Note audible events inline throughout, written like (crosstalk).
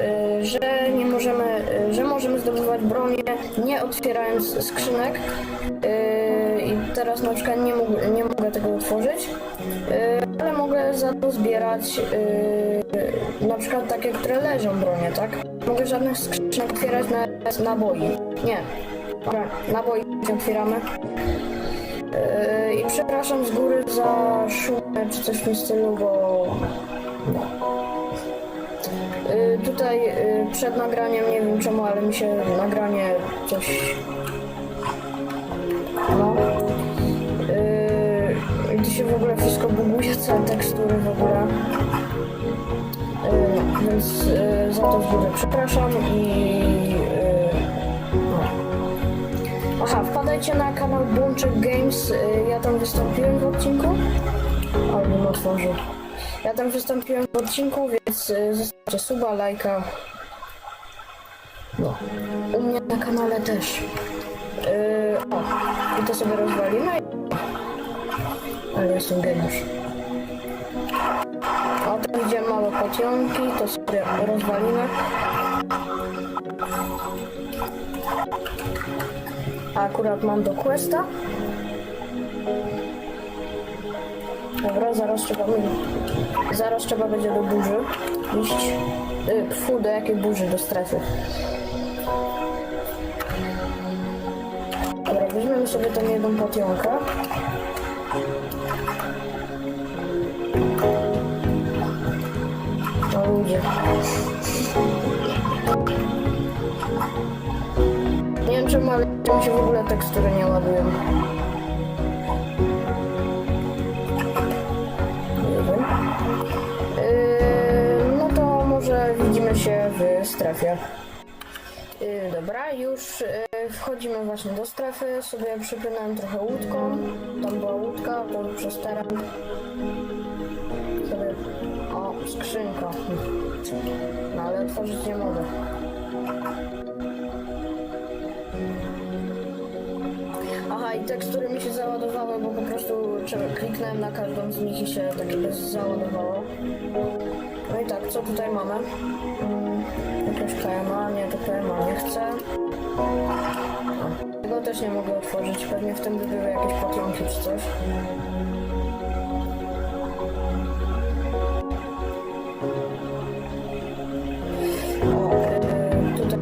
y, że nie możemy, y, że możemy zdobywać bronię nie otwierając skrzynek. Y, I teraz na przykład nie, nie mogę tego otworzyć, y, ale mogę za to zbierać na przykład takie, które leżą bronie, tak? Mogę żadnych skrzynek otwierać na naboi. Nie. Dobra, naboi otwieramy. I przepraszam z góry za szum czy coś w tym stylu, bo no. Yy, tutaj yy, przed nagraniem, nie wiem czemu, ale mi się nagranie coś... No. Yy, gdy się w ogóle wszystko buguje, (laughs) całe tekstury w ogóle. Yy, więc yy, za to z przepraszam i... Yy. Aha, wpadajcie na kanał Błączek Games. y, Ja tam wystąpiłem w odcinku. Albo otworzył. Ja tam wystąpiłem w odcinku, więc y, zostawcie suba, lajka. No. U mnie na kanale też. Yy, o, i to sobie rozwalimy. Ale jestem geniusz. O, tam gdzie małe pocionki, to sobie rozwalimy. A akurat mam do questa. Dobra, zaraz trzeba mi... Zaraz trzeba będzie do burzy iść. Y, fu, do jakiej burzy? Do strefy. Dobra, weźmiemy sobie tą jedną potionkę. O ludzie. Nie wiem czemu, ale się w ogóle tekstury nie ładują. Widzimy się w strefie. Yy, dobra, już yy, wchodzimy właśnie do strefy. Sobie przypłynąłem trochę łódką. Tam była łódka, to przez teren. Sobie... O, skrzynka. No ale otworzyć nie mogę. Aha, i tekstury mi się załadowały, bo po prostu kliknąłem na każdą z nich i się tak załadowało. No i tak, co tutaj mamy? Mm, Jakieś KMA, nie, to KMA nie chcę. Tego też nie mogę otworzyć, pewnie w tym by były jakieś potionki czy coś.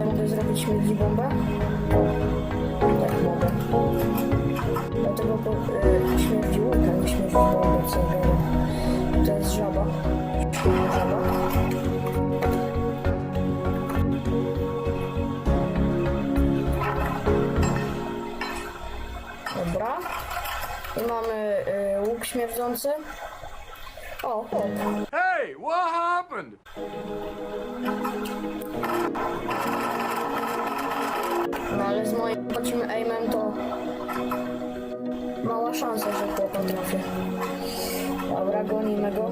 Mogę zrobić śmierdzi bombę. Tak mogę. Dlatego po, y, śmierdzi łuka, nie śmierdzi bomby, śmierdzący. O, hop. Hey, what happened? No ale z moim kocim aimem to mała szansa, że chłopa trafię. Dobra, gonimy go.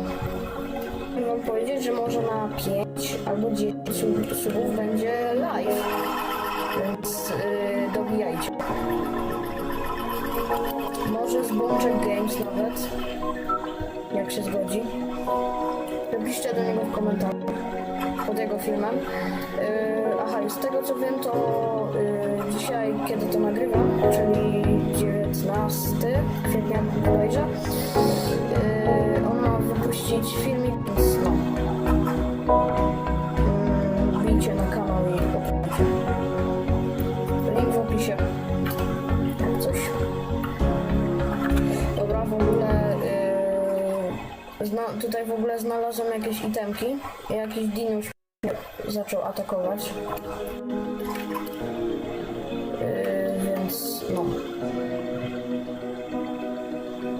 Wam powiedzieć, że może na 5 albo 10 sub- subów będzie live. Więc yy, dobijajcie. Może z Bączek Games nawet. Jak się zgodzi. Napiszcie do niego w komentarzu pod jego filmem. Yy, aha, i z tego co wiem, to yy, dzisiaj, kiedy to nagrywam, czyli zna, tutaj w ogóle znalazłem jakieś itemki. Jakiś dinuś zaczął atakować. Yy, więc no.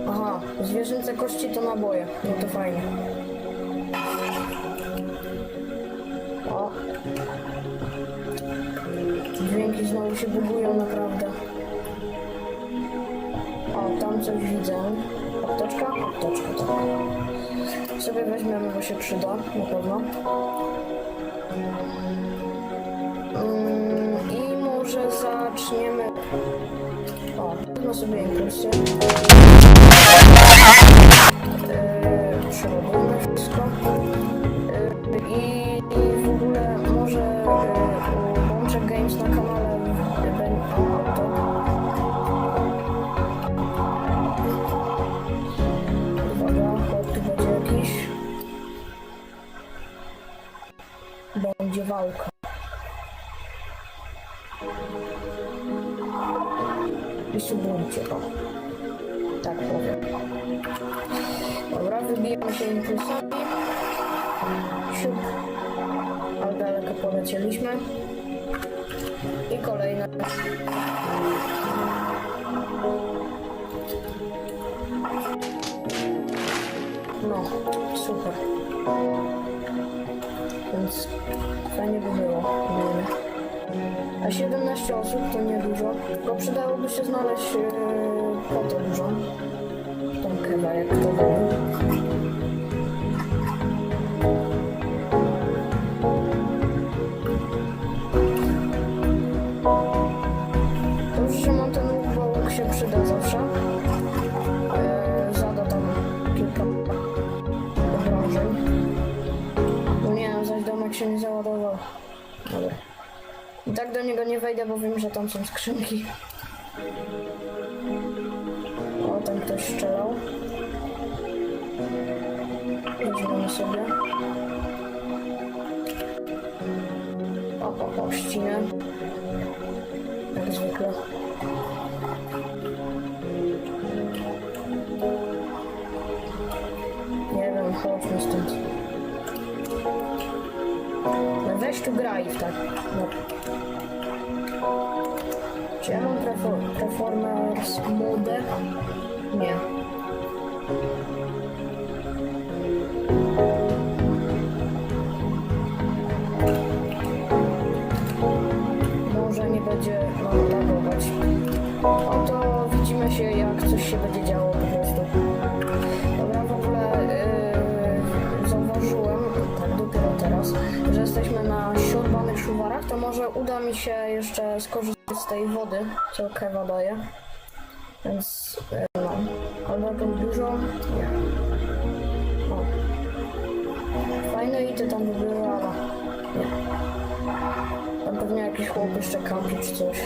Aha, zwierzęce kości to naboje. No to fajnie. O. Dźwięki znowu się bugują naprawdę. O, tam coś widzę. Apteczka? Apteczka, tak. Sobie weźmiemy, bo się przyda, na pewno. Mm, I może zaczniemy. O, no sobie impulsy. Yy, Przerobimy wszystko. I subujcie. Tak powiem. Dobra, wybijamy się impulsami. Siup. Ale daleko polecieliśmy. I kolejne. No, super. Więc fajnie by było. A 17 osób to niedużo, bo przydałoby się znaleźć yy, potę dużą. Tą kewa, jak to zaś domek się nie załadował. Dobra. I tak do niego nie wejdę, bo wiem, że tam są skrzynki. O, tam ktoś strzelał. Weźmiemy sobie. O, o, o, ścinę. Jak zwykle. Graj w tak. No. Czy ja mam Performers modę? Nie. Uda mi się jeszcze skorzystać z tej wody, co Kewa daje. Więc yy, no. Albo jakąś dużą. Nie. O. Fajne ity tam by były, ale nie. Tam pewnie jakiś chłop jeszcze kampi czy coś.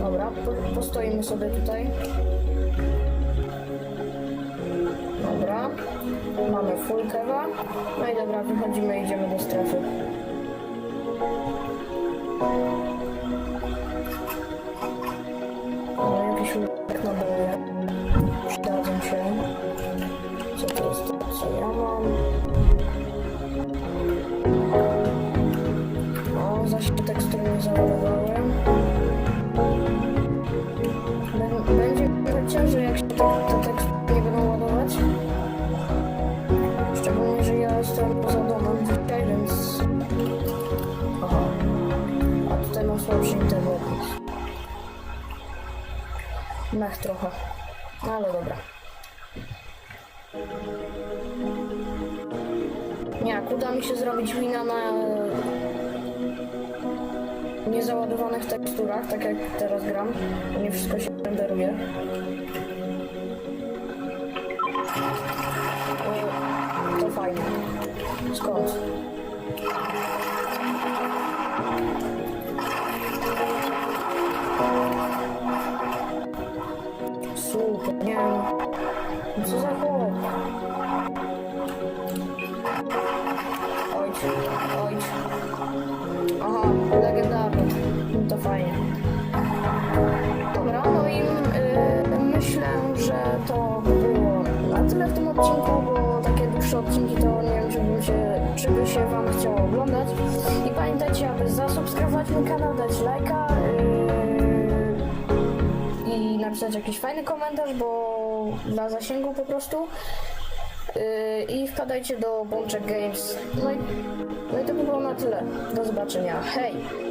Dobra, po, postoimy sobie tutaj. Dobra. Mamy full kewa. No i dobra, wychodzimy i idziemy do strefy. Mech trochę. No ale dobra. Jak uda mi się zrobić wina na niezaładowanych teksturach, tak jak teraz gram, to nie wszystko się renderuje. O, To fajnie. Skąd? Ojcz, ojcz. Aha, legendarny. To fajnie. Dobra, no i y, myślę, że to by było na tyle w tym odcinku, bo takie dłuższe odcinki to nie wiem, czy, by się Wam chciało oglądać. I pamiętajcie, aby zasubskrybować mój kanał, dać lajka yy, i napisać jakiś fajny komentarz, bo dla zasięgu po prostu. Yy, I wpadajcie do Bączek Games. No i, no i to by było na tyle. Do zobaczenia. Hej!